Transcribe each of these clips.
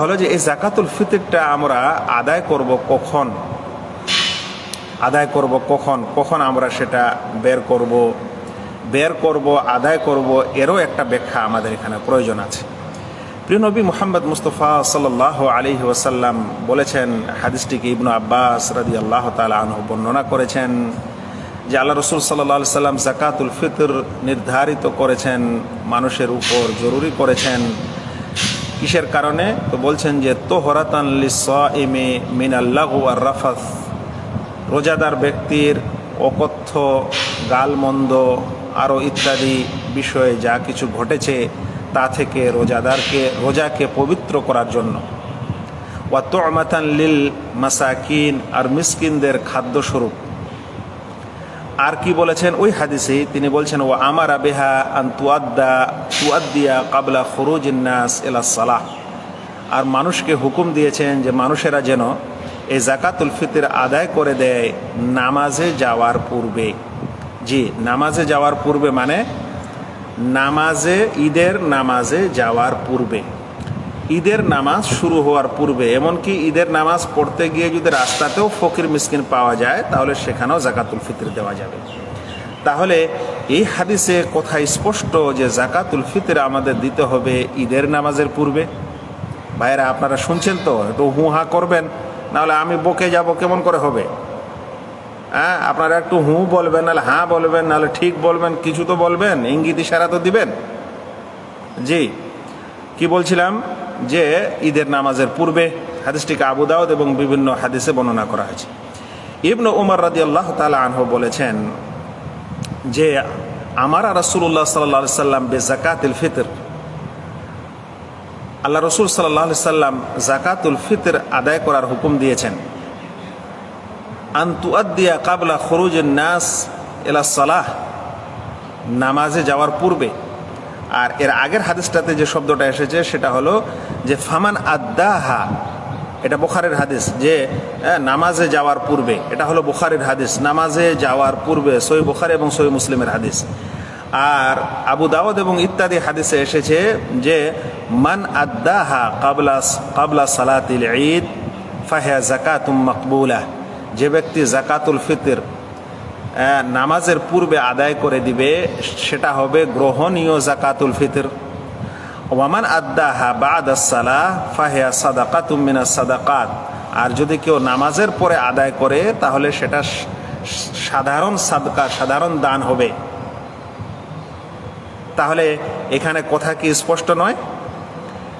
হলো যে এই জাকাতুল ফিতরটা আমরা আদায় করব কখন? আদায় করব কখন? কখন আমরা সেটা বের করব? বের করব, আদায় করব এরও একটা ব্যাখ্যা আমাদের এখানে প্রয়োজন আছে। প্রিয় নবী মোহাম্মদ মুস্তফা সাল্লাহ আলী ওয়াসাল্লাম বলেছেন, হাদিসটিকে ইবনু আব্বাস রাদি আল্লাহ তালা বর্ণনা করেছেন যে আল্লাহ রসুল সাল্লাহ সাল্লাম জাকাতুল ফিতর নির্ধারিত করেছেন, মানুষের উপর জরুরি করেছেন। কিসের কারণে? তো বলছেন যে, তোহরাতান লিসে মিনাল্লাহ আর রাফাস রোজাদার ব্যক্তির অকথ্য, গালমন্দ আরও ইত্যাদি বিষয়ে যা কিছু ঘটেছে তা থেকে রোজাদারকে, রোজাকে পবিত্র করার জন্য। ওয়া তোমাতান লিল মাসাকিন আর মিসকিনদের খাদ্যস্বরূপ। আর কি বলেছেন? ওই হাদিসে তিনি বলছেন ও আমার আবেহা আন তুয়াদ্দা তুয়াদ্দিয়া কাবলা ফরুজিন্নাস এলা সালাহ। আর মানুষকে হুকুম দিয়েছেন যে মানুষেরা যেন এই জাকাতুল ফিতর আদায় করে দেয় নামাজে যাওয়ার পূর্বে। জি, নামাজে যাওয়ার পূর্বে মানে নামাজে, ঈদের নামাজে যাওয়ার পূর্বে। ঈদের নামাজ শুরু হওয়ার পূর্বে, এমনকি ঈদের নামাজ পড়তে গিয়ে যদি রাস্তাতেও ফকির মিসকিন পাওয়া যায়, তাহলে সেখানেও জাকাতুল ফিতর দেওয়া যাবে। তাহলে এই হাদিসে কথা স্পষ্ট যে জাকাতুল ফিতর আমাদের দিতে হবে ঈদের নামাজের পূর্বে। ভাইরা আপনারা শুনছেন তো? একটু হু হা করবেন, নাহলে আমি বকে যাব, কেমন করে হবে? হ্যাঁ আপনারা একটু হু বলবেন, নাহলে হ্যাঁ বলবেন, নাহলে ঠিক বলবেন, কিছু তো বলবেন, ইঙ্গিত ইশারা তো দিবেন। জি, কি বলছিলাম? যে ঈদের নামাজের পূর্বে হাদিসটিকে আবু দাউদ এবং বিভিন্ন হাদিসে বর্ণনা করা হয়েছে। ইবনু উমর রাজি আল্লাহ তালা আনহু বলেছেন যে, আমার রাসুল্লাহ সাল্লা সাল্লাম বে জাকাতিল ফিতর। আল্লাহ রসুল সাল্লাহ সাল্লাম জাকাতুল ফিতর আদায় করার হুকুম দিয়েছেন। আন্তুয়াদ্দিয়া কাবলা খরুজের নাস এলা সালাহ। নামাজে যাওয়ার পূর্বে আর এর আগের হাদিসটাতে যে শব্দটা এসেছে, সেটা হলো যে ফামান আদাহা, এটা বোখারের হাদিস, যে নামাজে যাওয়ার পূর্বে, এটা হলো বোখারের হাদিস, নামাজে যাওয়ার পূর্বে সই বুখারি এবং সই মুসলিমের হাদিস। আর আবু দাউদ এবং ইত্যাদি হাদিসে এসেছে যে, মান আদাহা কাবলা কাবলা সালাতিল ঈদ, ফাহিয়া জাকাতুম মকবুলা, যে ব্যক্তি জাকাতুল ফিতর নামাজের পূর্বে আদায় করে দিবে, সেটা হবে গ্রহণীয় জাকাতুল ফিতর। ওয়ামান আদাহা বাদ সালাহ, ফাহিয়া সাদাকা তুমিনা সাদাকাত। আর যদি কেউ নামাজের পরে আদায় করে, তাহলে সেটা সাধারণ সাদকা, সাধারণ দান হবে। তাহলে এখানে কথা কি স্পষ্ট নয়?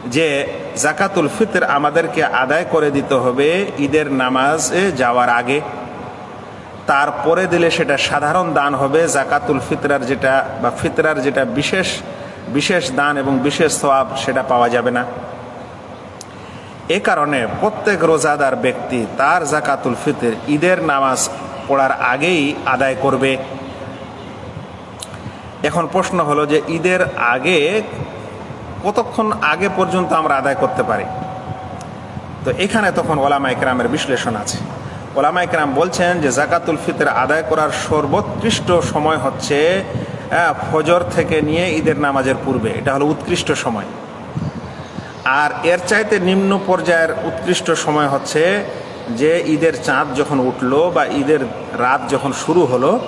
যে জাকাতুল ফিতর আমাদেরকে আদায় করে দিতে হবে ঈদের নামাজে যাওয়ার আগে। তারপরে দিলে সেটা সাধারণ দান হবে, জাকাতুল ফিতরার যেটা বা ফিতরার যেটা বিশেষ বিশেষ দান এবং বিশেষ সওয়াব সেটা পাওয়া যাবে না। এ কারণে প্রত্যেক রোজাদার ব্যক্তি তার জাকাতুল ফিতর, ঈদের নামাজ পড়ার আগেই আদায় করবে। এখন প্রশ্ন হলো যে ঈদের আগে, কতক্ষণ আগে পর্যন্ত আমরা আদায় করতে পারি? তো এখানে তখন ওলামা একরামের বিশ্লেষণ আছে। ওলামা একরাম বলছেন যে জাকাতুল ফিতর আদায় করার সর্বোৎকৃষ্ট সময় হচ্ছে ফজর থেকে নিয়ে ঈদের নামাজের পূর্বে। এটা হলো উৎকৃষ্ট সময়। আর এর চাইতে নিম্ন পর্যায়ের উৎকৃষ্ট সময় হচ্ছে যে ঈদের চাঁদ যখন উঠল বা ঈদের রাত যখন শুরু হলো,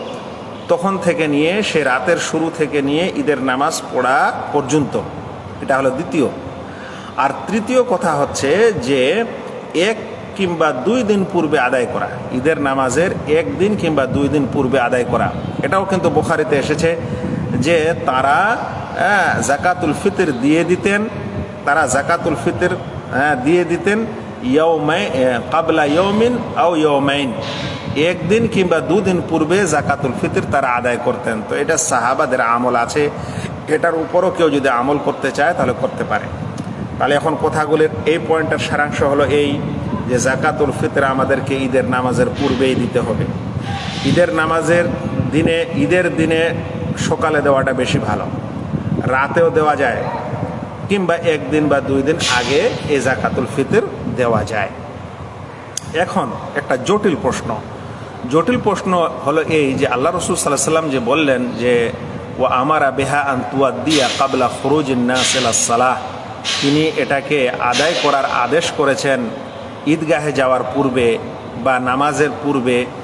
তখন থেকে নিয়ে, সে রাতের শুরু থেকে নিয়ে ঈদের নামাজ পড়া পর্যন্ত। এটা হলো দ্বিতীয়। আর তৃতীয় কথা হচ্ছে যে এক কিংবা দুই দিন পূর্বে আদায় করা। ঈদের নামাজের একদিন কিংবা দুই দিন পূর্বে আদায় করা। এটাও কিন্তু বোখারিতে এসেছে যে তারা আহ, জাকাতুল ফিতর দিয়ে দিতেন তারা জাকাতুল ফিতর আহ, দিয়ে দিতেন কাবলা ইয়ৌমিন আও ইয়ৌমাইন একদিন কিংবা দুদিন পূর্বে জাকাতুল ফিতর তারা আদায় করতেন। তো এটা সাহাবাদের আমল আছে। এটার উপরও কেউ যদি আমল করতে চায় তাহলে করতে পারে। তাহলে এখন কথাগুলির এই পয়েন্টের সারাংশ হলো এই যে জাকাতুল ফিতর আমাদেরকে ঈদের নামাজের পূর্বেই দিতে হবে। ঈদের নামাজের দিনে, ঈদের দিনে সকালে দেওয়াটা বেশি ভালো। রাতেও দেওয়া যায়, কিংবা একদিন বা দুই দিন আগে এ জাকাতুল ফিতর দেওয়া যায়। এখন একটা জটিল প্রশ্ন। জটিল প্রশ্ন হলো এই যে আল্লাহ রসুল সাল্লাহ সাল্লাম যে বললেন যে ও আমারা বেহা আন্তুয়া দিয়া কাবলা খরুজ সালাহ। তিনি এটাকে আদায় করার আদেশ করেছেন ঈদগাহে যাওয়ার পূর্বে বা নামাজের পূর্বে